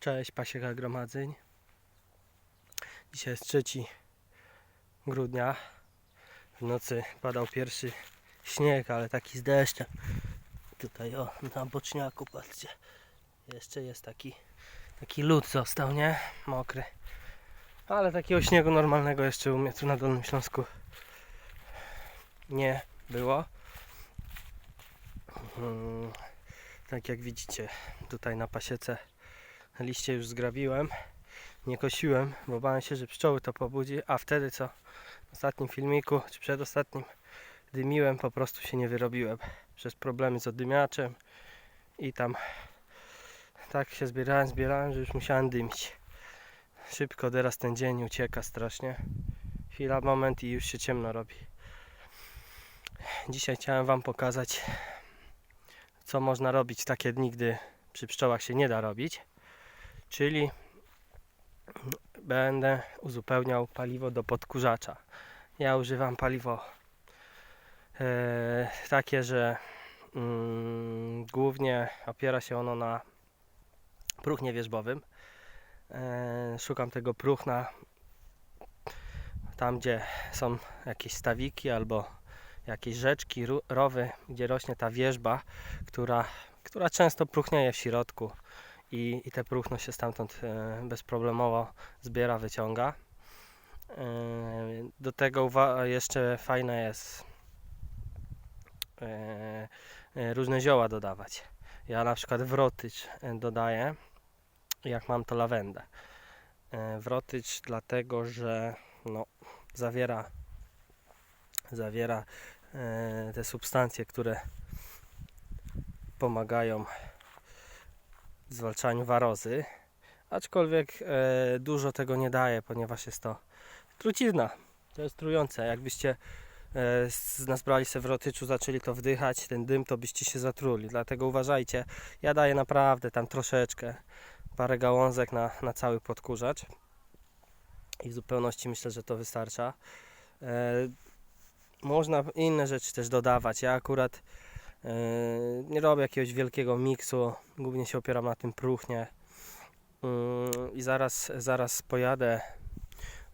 Cześć, Pasieka Gromadzeń. Dzisiaj jest 3 grudnia. W nocy padał pierwszy śnieg, ale taki z deszczem. Tutaj o, na boczniaku, patrzcie. Jeszcze jest taki, taki lód został, nie? Mokry. Ale takiego śniegu normalnego jeszcze u mnie tu na Dolnym Śląsku nie było. Mm, Tak jak widzicie, tutaj na pasiece liście już zgrabiłem. Nie kosiłem, bo bałem się, że pszczoły to pobudzi, a wtedy co w ostatnim filmiku, czy przedostatnim dymiłem, po prostu się nie wyrobiłem przez problemy z oddymiaczem i tam tak się zbierałem, zbierałem, że już musiałem dymić. Szybko teraz ten dzień ucieka strasznie. Chwila, moment i już się ciemno robi. Dzisiaj chciałem Wam pokazać, co można robić takie dni, gdy przy pszczołach się nie da robić. Czyli będę uzupełniał paliwo do podkurzacza. Ja używam paliwo e, takie, że mm, głównie opiera się ono na próchnie wierzbowym. E, szukam tego próchna tam, gdzie są jakieś stawiki albo jakieś rzeczki, rowy, gdzie rośnie ta wierzba, która, która często próchnieje w środku i, i te próchno się stamtąd e, bezproblemowo zbiera, wyciąga. E, Do tego jeszcze fajne jest e, różne zioła dodawać. Ja na przykład wrotycz dodaję, jak mam to lawendę. Wrotycz dlatego, że no, zawiera zawiera te substancje, które pomagają w zwalczaniu warozy. Aczkolwiek e, dużo tego nie daje, ponieważ jest to trucizna. To jest trujące. Jakbyście e, z nas brali se w rotyczu, zaczęli to wdychać, ten dym, to byście się zatruli. Dlatego uważajcie. Ja daję naprawdę tam troszeczkę, parę gałązek na, na cały podkurzacz. I w zupełności myślę, że to wystarcza. E, można inne rzeczy też dodawać. Ja akurat nie robię jakiegoś wielkiego miksu, głównie się opieram na tym próchnie. Mm, I zaraz, zaraz pojadę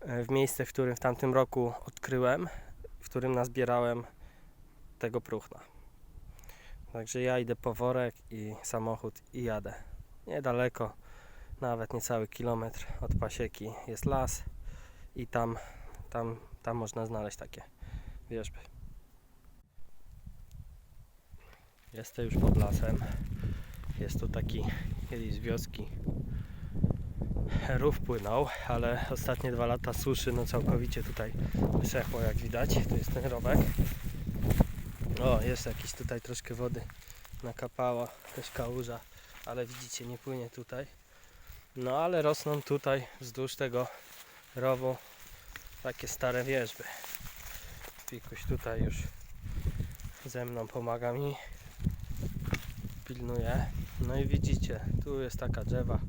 e, w miejsce, w którym w tamtym roku odkryłem, w którym nazbierałem tego próchna. Także ja idę po worek i samochód i jadę. Niedaleko, nawet niecały kilometr od pasieki jest las i tam, tam, tam można znaleźć takie wierzby. Jestem już pod lasem. Jest tu taki kiedyś z wioski rów płynął, ale ostatnie dwa lata suszy no całkowicie tutaj wysechło jak widać. Tu jest ten rowek. O, jest jakiś tutaj troszkę wody nakapała, też kałuża, ale widzicie nie płynie tutaj. No ale rosną tutaj wzdłuż tego rowu takie stare wierzby. Pikuś tutaj już ze mną pomaga mi. Pilnuje. No i widzicie, tu jest taka drzewa,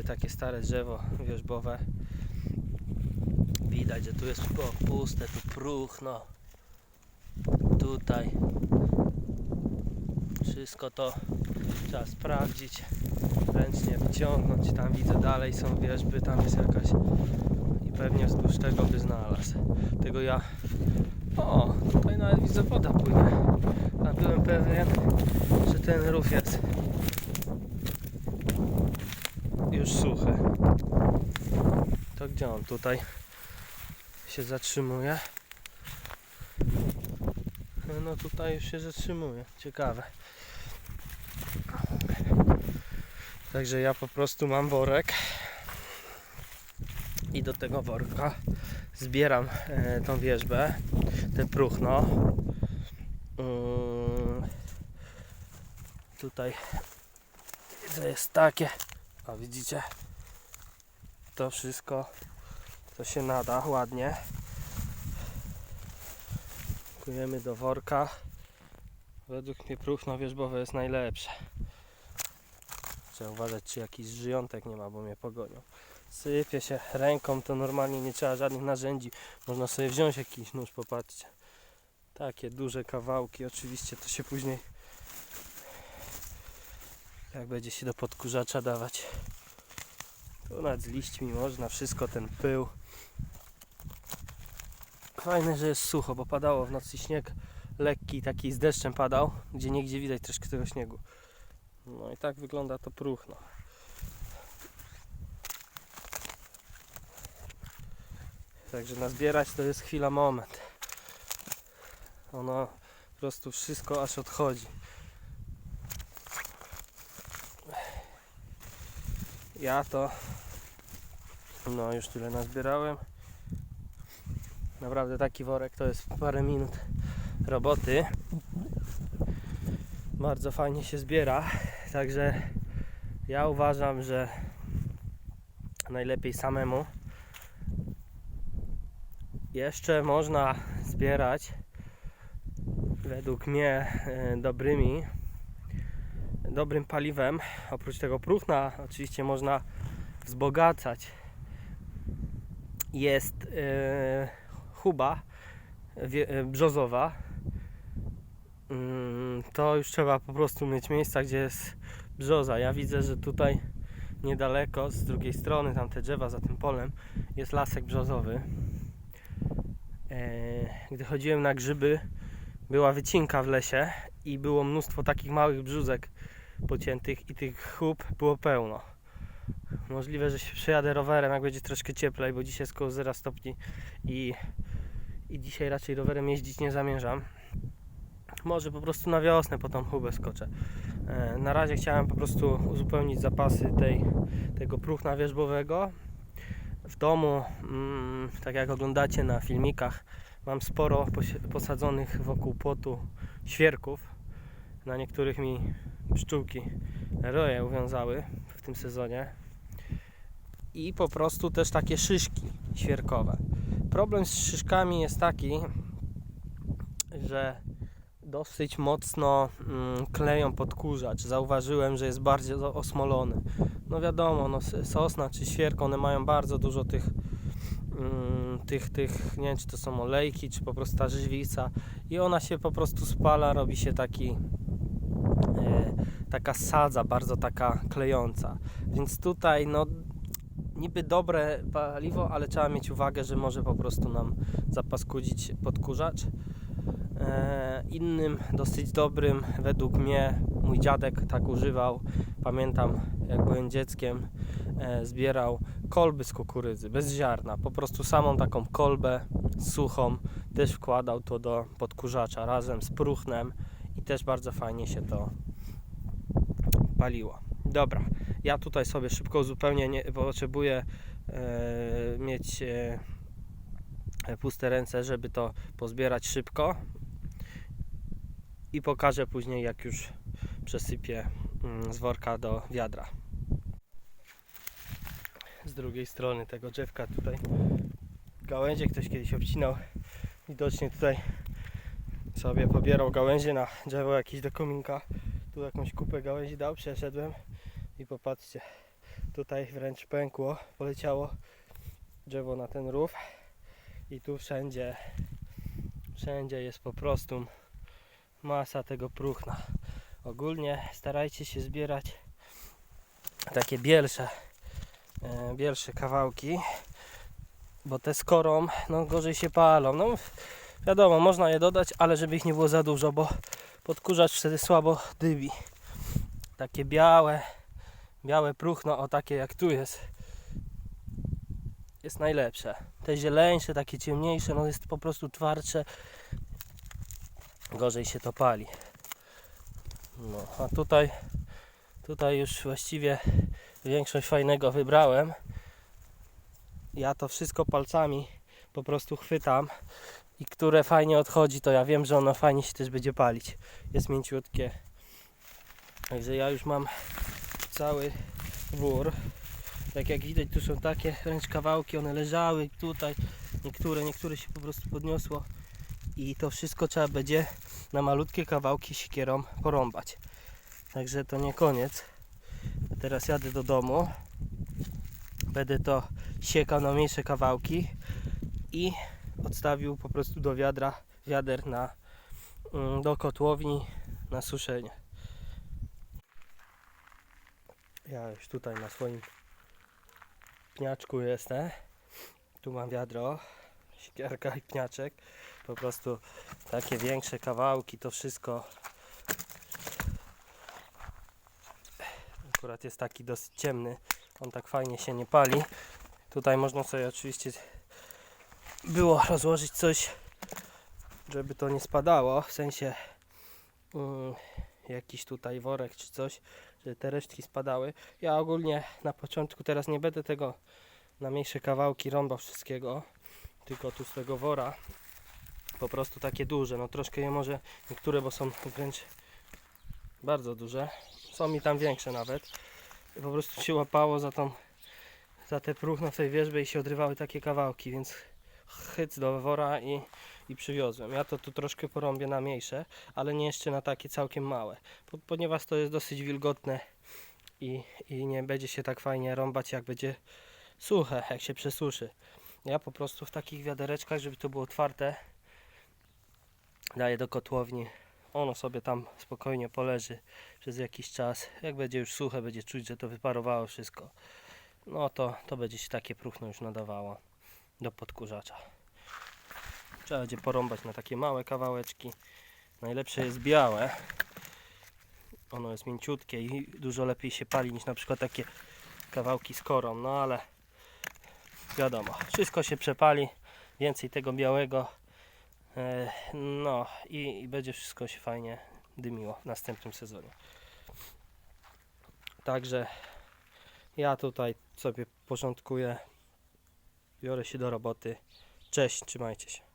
y, takie stare drzewo wierzbowe. Widać, że tu jest puste, tu próchno. Tutaj. Wszystko to trzeba sprawdzić, ręcznie wyciągnąć. Tam widzę dalej są wierzby, tam jest jakaś i pewnie wzdłuż tego by znalazł. Tego ja o, tutaj nawet widzę woda płynie. A byłem pewien, że ten rów jest już suchy. To gdzie on tutaj się zatrzymuje? No tutaj już się zatrzymuje. Ciekawe. Także ja po prostu mam worek i do tego worka zbieram e, tą wierzbę, te próchno. Mm, tutaj to jest takie, a widzicie, to wszystko to się nada ładnie. Pakujemy do worka. Według mnie próchno wierzbowe jest najlepsze. Trzeba uważać, czy jakiś żyjątek nie ma, bo mnie pogonią. Sypie się ręką, to normalnie nie trzeba żadnych narzędzi. Można sobie wziąć jakiś nóż, popatrzcie. Takie duże kawałki, oczywiście to się później jak będzie się do podkurzacza dawać Tu z liśćmi można, wszystko ten pył. Fajne, że jest sucho, bo padało w nocy śnieg lekki, taki z deszczem padał, gdzie niegdzie widać troszkę tego śniegu. No i tak wygląda to próchno. Także nazbierać to jest chwila, moment. Ono po prostu wszystko aż odchodzi. Ja to no już tyle nazbierałem. Naprawdę taki worek to jest parę minut roboty. Bardzo fajnie się zbiera. Także ja uważam, że najlepiej samemu. Jeszcze można zbierać według mnie e, dobrymi dobrym paliwem. Oprócz tego próchna oczywiście można wzbogacać. Jest e, chuba wie- e, brzozowa. Mm, To już trzeba po prostu mieć miejsca, gdzie jest brzoza. Ja widzę, że tutaj niedaleko, z drugiej strony, tam te drzewa za tym polem, jest lasek brzozowy. Gdy chodziłem na grzyby, była wycinka w lesie i było mnóstwo takich małych brzózek pociętych i tych chub było pełno. Możliwe, że się przejadę rowerem, jak będzie troszkę cieplej, bo dzisiaj jest koło 0 stopni i, i dzisiaj raczej rowerem jeździć nie zamierzam. Może po prostu na wiosnę po tą chubę skoczę. E, Na razie chciałem po prostu uzupełnić zapasy tej, tego próchna wierzbowego. W domu, mm, tak jak oglądacie na filmikach, mam sporo posadzonych wokół płotu świerków. Na niektórych mi pszczółki roje uwiązały w tym sezonie. I po prostu też takie szyszki świerkowe. Problem z szyszkami jest taki, że dosyć mocno mm, kleją podkurzacz. Zauważyłem, że jest bardziej osmolony. No wiadomo, no, sosna czy świerk, one mają bardzo dużo tych, tych, tych, nie wiem czy to są olejki, czy po prostu ta żywica i ona się po prostu spala, robi się taki e, taka sadza, bardzo taka klejąca. Więc tutaj no niby dobre paliwo, ale trzeba mieć uwagę, że może po prostu nam zapaskudzić podkurzacz. E, innym dosyć dobrym według mnie mój dziadek tak używał. Pamiętam jak byłem dzieckiem zbierał kolby z kukurydzy bez ziarna, po prostu samą taką kolbę suchą też wkładał to do podkurzacza razem z próchnem i też bardzo fajnie się to paliło. Dobra, ja tutaj sobie szybko uzupełnię, nie, potrzebuję e, mieć e, puste ręce, żeby to pozbierać szybko i pokażę później jak już przesypię mm, z worka do wiadra. Z drugiej strony tego drzewka tutaj gałęzie ktoś kiedyś obcinał. Widocznie tutaj sobie pobierał gałęzie na drzewo jakieś do kominka. Tu jakąś kupę gałęzi dał, przeszedłem i popatrzcie, tutaj wręcz pękło, poleciało drzewo na ten rów i tu wszędzie, wszędzie jest po prostu masa tego próchna. Ogólnie starajcie się zbierać takie bielsze, bielsze kawałki, bo te z no gorzej się palą. No wiadomo, można je dodać, ale żeby ich nie było za dużo, bo podkurzacz wtedy słabo dymi. Takie białe, białe próchno, o takie jak tu jest, jest najlepsze. Te zieleńsze, takie ciemniejsze, no jest po prostu twardsze, gorzej się to pali. No, a tutaj, tutaj już właściwie większość fajnego wybrałem. Ja to wszystko palcami po prostu chwytam i które fajnie odchodzi, to ja wiem, że ono fajnie się też będzie palić. Jest mięciutkie. Także ja już mam cały wór. Tak jak widać, tu są takie wręcz kawałki, one leżały tutaj. Niektóre, niektóre się po prostu podniosło. I to wszystko trzeba będzie na malutkie kawałki siekierą porąbać. Także to nie koniec. Teraz jadę do domu. Będę to siekał na mniejsze kawałki i odstawił po prostu do wiadra, wiader na, mm, do kotłowni na suszenie. Ja już tutaj na swoim pniaczku jestem. Tu mam wiadro, siekierka i pniaczek. Po prostu takie większe kawałki, to wszystko. Akurat jest taki dosyć ciemny. On tak fajnie się nie pali. Tutaj można sobie oczywiście było rozłożyć coś, żeby to nie spadało. W sensie mm, jakiś tutaj worek czy coś, żeby te resztki spadały. Ja ogólnie na początku teraz nie będę tego na mniejsze kawałki rąbał wszystkiego, tylko tu z tego wora. Po prostu takie duże, no troszkę je może niektóre, bo są wręcz bardzo duże. Są mi tam większe nawet. I po prostu się łapało za tą za te próchno w tej wierzbie i się odrywały takie kawałki, więc chyc do wora i, i przywiozłem. Ja to tu troszkę porąbię na mniejsze, ale nie jeszcze na takie całkiem małe, po, ponieważ to jest dosyć wilgotne i, i nie będzie się tak fajnie rąbać jak będzie suche, jak się przesuszy. Ja po prostu w takich wiadereczkach, żeby to było otwarte, daję do kotłowni. Ono sobie tam spokojnie poleży przez jakiś czas. Jak będzie już suche, będzie czuć, że to wyparowało wszystko. No to, to będzie się takie próchno już nadawało do podkurzacza. Trzeba będzie porąbać na takie małe kawałeczki. Najlepsze jest białe. Ono jest mięciutkie i dużo lepiej się pali niż na przykład takie kawałki z korą. No ale wiadomo, wszystko się przepali. Więcej tego białego. E, No i, i będzie wszystko się fajnie dymiło w następnym sezonie. Także ja tutaj sobie porządkuję. Biorę się do roboty. Cześć, trzymajcie się.